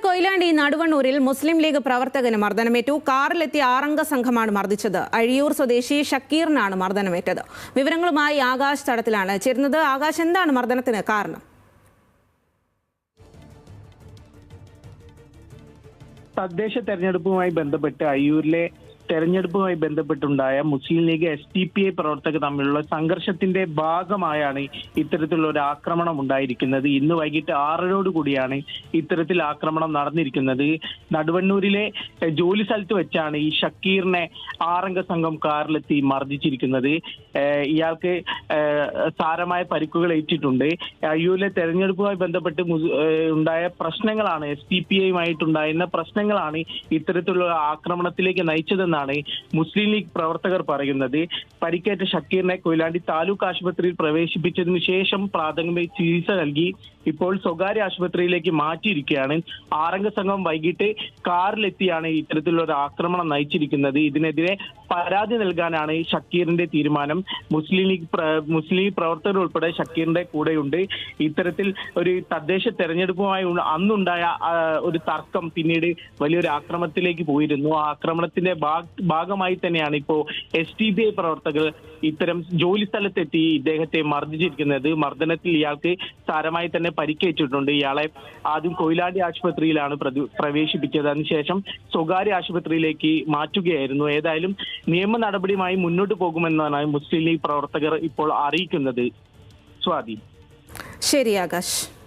കൊയിലാണ്ടി നടുവണ്ണൂരിൽ മുസ്ലിം league പ്രവർത്തകന് മർദ്ദനമേറ്റു. കാറിലെത്തിയ ആറംഗ സംഘമാണ് മർദ്ദിച്ചത്. അഴിയൂർ സ്വദേശി ഷക്കീറിനാണ് മർദ്ദനമേറ്റത്. വിവരങ്ങളുമായി ആകാശ് തടത്തിലാണ് ചേരുന്നത്. ആകാശ് എന്താണ് മർദ്ദനത്തിന് കാരണം? തദ്ദേശ തെരഞ്ഞെടുപ്പുമായി ബന്ധപ്പെട്ട് അയ്യൂരിലെ തെരഞ്ഞെടുപ്പുമായി ബന്ധപ്പെട്ടുണ്ടായ Muslim League S D P I പ്രവർത്തകർ തമ്മിലുള്ള സംഘർഷത്തിന്റെ ഭാഗമായാണ് ഇത്തരത്തിലുള്ള ഒരു ആക്രമണം ഉണ്ടായിരിക്കുന്നത്. ഇന്ന് വൈകിട്ട് ആറരയോട് കൂടിയാണ് ഇത്തരത്തിൽ ആക്രമണം നടന്നിരിക്കുന്നത്. നടുവണ്ണൂരിലെ ജോലി സ്ഥലത്ത് വെച്ചാണ് ഈ ഷക്കീറിനെ ആറംഗ സംഘം കാറിലെത്തി മർദ്ദിച്ചിരിക്കുന്നത്. ഇയാൾക്ക് സാരമായ പരിക്കുകൾ ഏറ്റിട്ടുണ്ട്. അയ്യൂരിലെ തെരഞ്ഞെടുപ്പുമായി ബന്ധപ്പെട്ട് ഉണ്ടായ പ്രശ്നങ്ങളാണ് എസ് ഡി പി ഐയുമായിട്ടുണ്ടായിരുന്ന പ്രശ്നങ്ങളാണ് ഇത്തരത്തിലുള്ള ആക്രമണത്തിലേക്ക് നയിച്ചതെന്നാണ് മുസ്ലിം ലീഗ് പ്രവർത്തകർ പറയുന്നത്. പരിക്കേറ്റ ഷക്കീറിനെ കൊയിലാണ്ടി താലൂക്ക് ആശുപത്രിയിൽ പ്രവേശിപ്പിച്ചതിന് ശേഷം പ്രാഥമിക ചികിത്സ നൽകി ഇപ്പോൾ സ്വകാര്യ ആശുപത്രിയിലേക്ക് മാറ്റിയിരിക്കുകയാണ്. ആറംഗ സംഘം വൈകിട്ട് കാറിലെത്തിയാണ് ഇത്തരത്തിലുള്ള ഒരു ആക്രമണം നയിച്ചിരിക്കുന്നത്. ഇതിനെതിരെ പരാതി നൽകാനാണ് ഷക്കീറിന്റെ തീരുമാനം. മുസ്ലിം ലീഗ് മുസ്ലിം പ്രവർത്തകർ ഉൾപ്പെടെ ഷക്കീറിന്റെ കൂടെയുണ്ട്. ഇത്തരത്തിൽ ഒരു തദ്ദേശ തെരഞ്ഞെടുപ്പുമായി അന്നുണ്ടായ ഒരു തർക്കം പിന്നീട് വലിയൊരു ആക്രമണത്തിലേക്ക് പോയിരുന്നു. ആ ആക്രമണത്തിന്റെ ഭാഗ- ഭാഗമായി തന്നെയാണ് ഇപ്പോ എസ് ടി ബി ഐ പ്രവർത്തകർ ഇത്തരം ജോലി സ്ഥലത്തെത്തി ഇദ്ദേഹത്തെ മർദ്ദിച്ചിരിക്കുന്നത്. മർദ്ദനത്തിൽ ഇയാൾക്ക് സാരമായി തന്നെ പരിക്കേറ്റിട്ടുണ്ട്. ഇയാളെ ആദ്യം കൊയിലാണ്ടി ആശുപത്രിയിലാണ് പ്രവേശിപ്പിച്ചത്. അതിനുശേഷം സ്വകാര്യ ആശുപത്രിയിലേക്ക് മാറ്റുകയായിരുന്നു. ഏതായാലും നിയമ നടപടിയുമായി മുന്നോട്ട് പോകുമെന്നാണ് മുസ്ലിം ലീഗ് പ്രവർത്തകർ ഇപ്പോൾ അറിയിക്കുന്നത്. സ്വാതി. ശരി ആകാശ്.